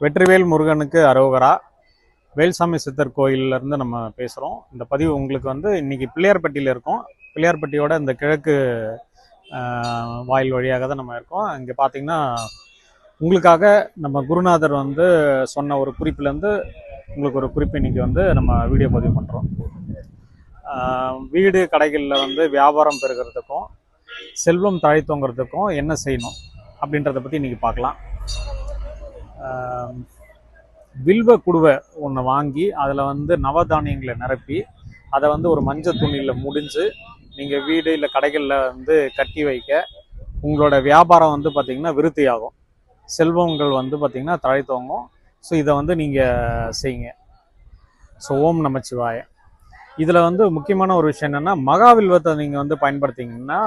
வெற்றிவேல் முருகனுக்கு அரோகரா. வேல்சாமி சித்தர் கோயிலிருந்து இருந்து நம்ம பேசுகிறோம் இந்த பதிவு உங்களுக்கு வந்து இன்னைக்கு பிள்ளையார்பட்டியில் இருக்கோம். பிள்ளையார்பட்டியோட இந்த கிழக்கு வாயில் வழியாக தான் நம்ம இருக்கோம். இங்கே பார்த்தீங்கன்னா உங்களுக்காக நம்ம குருநாதர் வந்து சொன்ன ஒரு குறிப்புலேருந்து உங்களுக்கு ஒரு குறிப்பு இன்னைக்கு வந்து நம்ம வீடியோ பதிவு பண்ணுறோம் வீடு கடைகளில் வந்து வியாபாரம் பெருகிறதுக்கும் செல்வம் தழைத்தோங்கிறதுக்கும் என்ன செய்யணும் அப்படின்றத பற்றி இன்றைக்கி பார்க்கலாம் வில்வ குடுவை ஒன்று வாங்கி அதில் வந்து நவதானியங்களை நிரப்பி அதை வந்து ஒரு மஞ்சள் துணியில் முடிஞ்சு நீங்கள் வீடு இல்லை கடைகளில் வந்து கட்டி வைக்க உங்களோட வியாபாரம் வந்து பார்த்திங்கன்னா விருத்தியாகும். செல்வங்கள் வந்து பார்த்திங்கன்னா தழைத்தோங்கும் ஸோ இதை வந்து நீங்கள் செய்யுங்க. ஸோ ஓம் நமச்சிவாய. இதில் வந்து முக்கியமான ஒரு விஷயம் என்னென்னா மகாவில்வத்தை நீங்கள் வந்து பயன்படுத்திங்கன்னா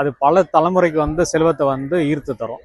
அது பல தலைமுறைக்கு வந்து செல்வத்தை வந்து ஈர்த்து தரும்.